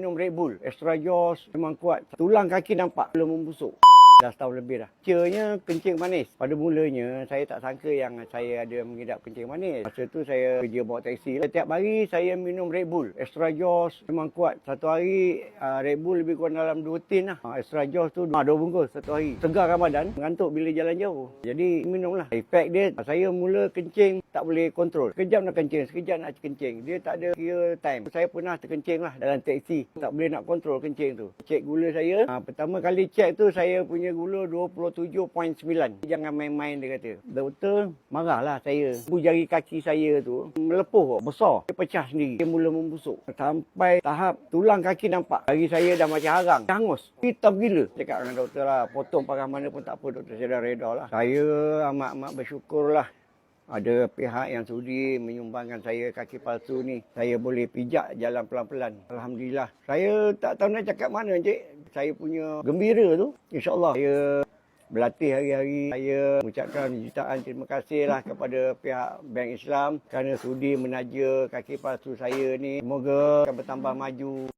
Minum Red Bull, extra jaws memang kuat. Tulang kaki nampak belum membusuk. Dah setahun lebih dah. Ceanya kencing manis. Pada mulanya saya tak sangka yang saya ada mengidap kencing manis. Masa tu saya kerja bawa taksi. Setiap hari saya minum Red Bull. Extra jaws memang kuat. Satu hari uh, Red Bull lebih kurang dalam 2 tin lah. Uh, extra jaws tu uh, 2 bungkus satu hari. Segar Ramadan, mengantuk bila jalan jauh. Jadi minumlah. Efek dia, saya mula kencing tak boleh kontrol. Sekejap nak kencing, sekejap nak kencing. Dia tak ada kira time. Saya pernah terkencing lah dalam teksi. Tak boleh nak kontrol kencing tu. Cek gula saya. Uh, pertama kali cek tu saya punya gula 27.9. Jangan main-main dia kata. Doktor marahlah saya. Bu jari kaki saya tu melepuh besar. Dia pecah sendiri. Dia mula membusuk. Sampai tahap tulang kaki nampak. Kaki saya dah macam harang. Hangus. Hitam gila. Cakap dengan doktor lah. Potong parah mana pun tak apa doktor. Saya dah reda lah. Saya amat-amat bersyukur lah. Ada pihak yang sudi menyumbangkan saya kaki palsu ni. Saya boleh pijak jalan pelan-pelan. Alhamdulillah. Saya tak tahu nak cakap mana, Encik. Saya punya gembira tu. InsyaAllah. Saya berlatih hari-hari. Saya mengucapkan jutaan terima kasih lah kepada pihak Bank Islam kerana sudi menaja kaki palsu saya ni. Semoga akan bertambah maju.